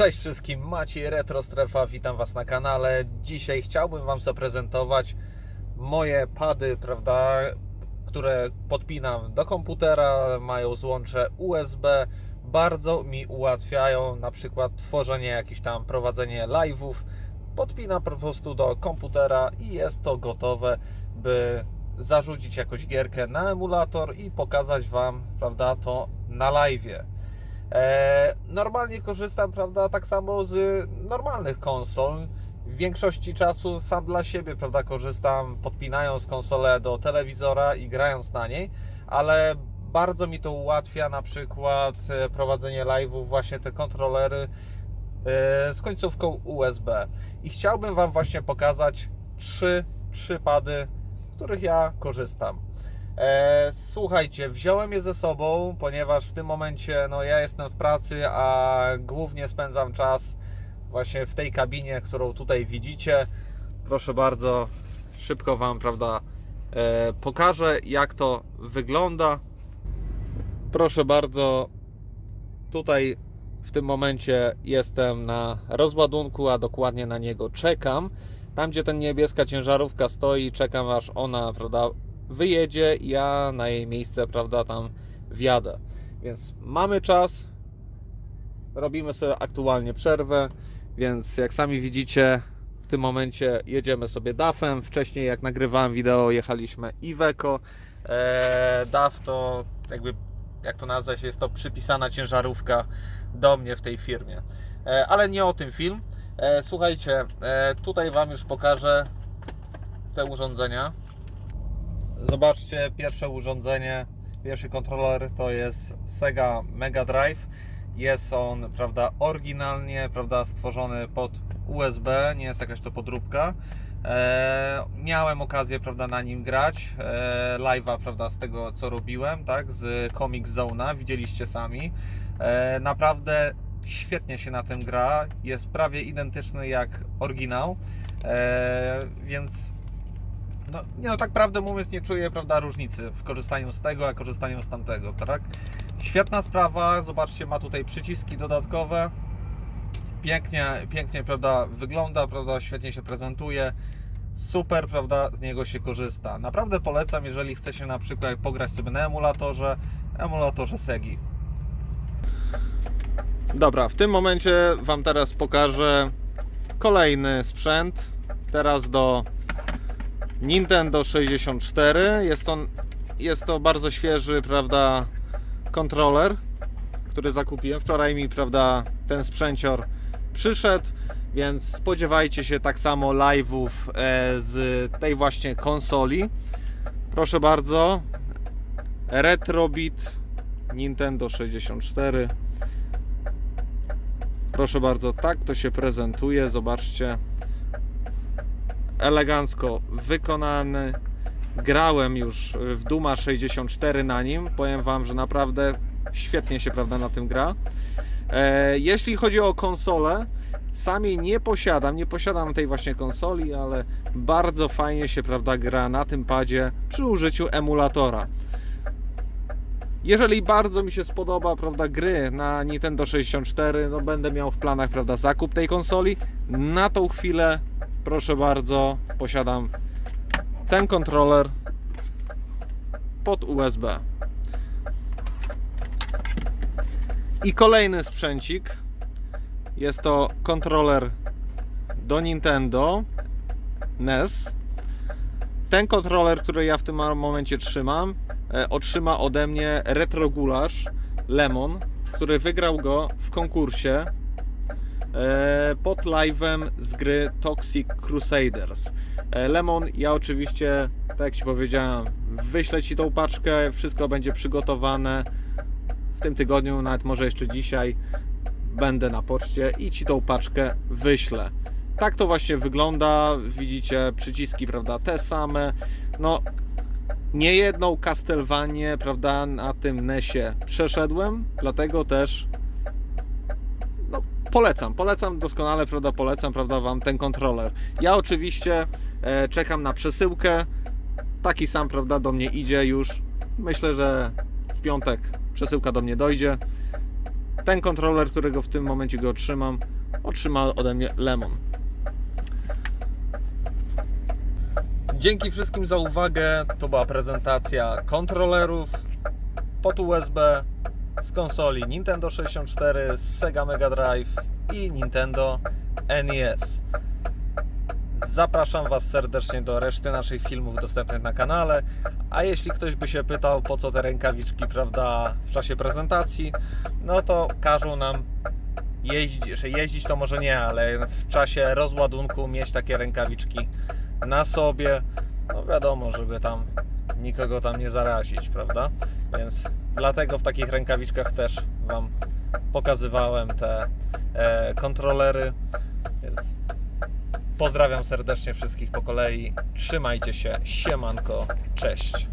Cześć wszystkim, Maciej Retro Strefa, witam Was na kanale. Dzisiaj chciałbym Wam zaprezentować moje pady, prawda, które podpinam do komputera, mają złącze USB, bardzo mi ułatwiają na przykład tworzenie jakichś tam, prowadzenie live'ów. Podpinam po prostu do komputera i jest to gotowe, by zarzucić jakąś gierkę na emulator i pokazać Wam, prawda, to na live'ie. E, normalnie korzystam, prawda, tak samo z normalnych konsol. W większości czasu sam dla siebie, prawda, korzystam podpinając konsolę do telewizora i grając na niej, ale bardzo mi to ułatwia na przykład e, prowadzenie live'ów, właśnie te kontrolery e, z końcówką USB. I chciałbym Wam właśnie pokazać trzy, trzy pady, z których ja korzystam. E, słuchajcie, wziąłem je ze sobą, ponieważ w tym momencie no, ja jestem w pracy, a głównie spędzam czas właśnie w tej kabinie, którą tutaj widzicie. Proszę bardzo, szybko Wam, prawda, e, pokażę jak to wygląda. Proszę bardzo, tutaj w tym momencie jestem na rozładunku, a dokładnie na niego czekam. Tam, gdzie ten niebieska ciężarówka stoi, czekam aż ona, prawda, wyjedzie ja na jej miejsce, prawda, tam wjadę. Więc mamy czas. Robimy sobie aktualnie przerwę, więc jak sami widzicie, w tym momencie jedziemy sobie DAF-em. Wcześniej jak nagrywałem wideo, jechaliśmy Iveco. Eee, DAF to jakby, jak to nazwać, jest to przypisana ciężarówka do mnie w tej firmie. Eee, ale nie o tym film. Eee, słuchajcie, eee, tutaj Wam już pokażę te urządzenia. Zobaczcie, pierwsze urządzenie, pierwszy kontroler to jest Sega Mega Drive. Jest on, prawda, oryginalnie, prawda, stworzony pod USB, nie jest jakaś to podróbka. E, miałem okazję, prawda, na nim grać. E, live'a, prawda, z tego co robiłem, tak, z Comic Zona, widzieliście sami. E, naprawdę świetnie się na tym gra. Jest prawie identyczny jak oryginał. E, więc no, nie no, tak prawdę mówiąc, nie czuję, prawda, różnicy w korzystaniu z tego, a korzystaniu z tamtego, tak? Świetna sprawa, zobaczcie, ma tutaj przyciski dodatkowe. Pięknie, pięknie, prawda, wygląda, prawda, świetnie się prezentuje. Super, prawda, z niego się korzysta. Naprawdę polecam, jeżeli chcecie na przykład pograć sobie na emulatorze, emulatorze Segi. Dobra, w tym momencie Wam teraz pokażę kolejny sprzęt. Teraz do Nintendo 64. Jest to, jest to bardzo świeży, prawda, kontroler, który zakupiłem. Wczoraj mi, prawda, ten sprzęcior przyszedł, więc spodziewajcie się tak samo live'ów e, z tej właśnie konsoli. Proszę bardzo. Retrobit Nintendo 64. Proszę bardzo, tak to się prezentuje. Zobaczcie elegancko wykonany. Grałem już w Duma 64 na nim. Powiem Wam, że naprawdę świetnie się prawda, na tym gra. E, jeśli chodzi o konsolę, sami nie posiadam, nie posiadam tej właśnie konsoli, ale bardzo fajnie się prawda, gra na tym padzie przy użyciu emulatora. Jeżeli bardzo mi się spodoba, prawda, gry na Nintendo 64, no będę miał w planach, prawda, zakup tej konsoli. Na tą chwilę proszę bardzo, posiadam ten kontroler pod USB. I kolejny sprzęcik jest to kontroler do Nintendo NES. Ten kontroler, który ja w tym momencie trzymam, e, otrzyma ode mnie retrogulasz Lemon, który wygrał go w konkursie pod live'em z gry Toxic Crusaders. E, Lemon, ja oczywiście, tak jak Ci powiedziałem, wyślę Ci tą paczkę, wszystko będzie przygotowane w tym tygodniu, nawet może jeszcze dzisiaj będę na poczcie i Ci tą paczkę wyślę. Tak to właśnie wygląda, widzicie przyciski, prawda, te same. No, nie jedną Castlevanię, prawda, na tym NESie przeszedłem, dlatego też polecam, polecam doskonale, prawda, polecam, prawda, Wam ten kontroler. Ja oczywiście e, czekam na przesyłkę, taki sam, prawda, do mnie idzie już. Myślę, że w piątek przesyłka do mnie dojdzie. ten kontroler, którego w tym momencie go otrzymam, otrzyma ode mnie Lemon. Dzięki wszystkim za uwagę. To była prezentacja kontrolerów pod USB z konsoli Nintendo 64, z Sega Mega Drive i Nintendo NES. Zapraszam Was serdecznie do reszty naszych filmów dostępnych na kanale. A jeśli ktoś by się pytał, po co te rękawiczki, prawda, w czasie prezentacji, no to każą nam jeździć, jeździć to może nie, ale w czasie rozładunku mieć takie rękawiczki na sobie. No wiadomo, żeby tam nikogo tam nie zarazić, prawda? Więc dlatego w takich rękawiczkach też Wam pokazywałem te e, kontrolery. Więc pozdrawiam serdecznie wszystkich po kolei. Trzymajcie się. Siemanko. Cześć.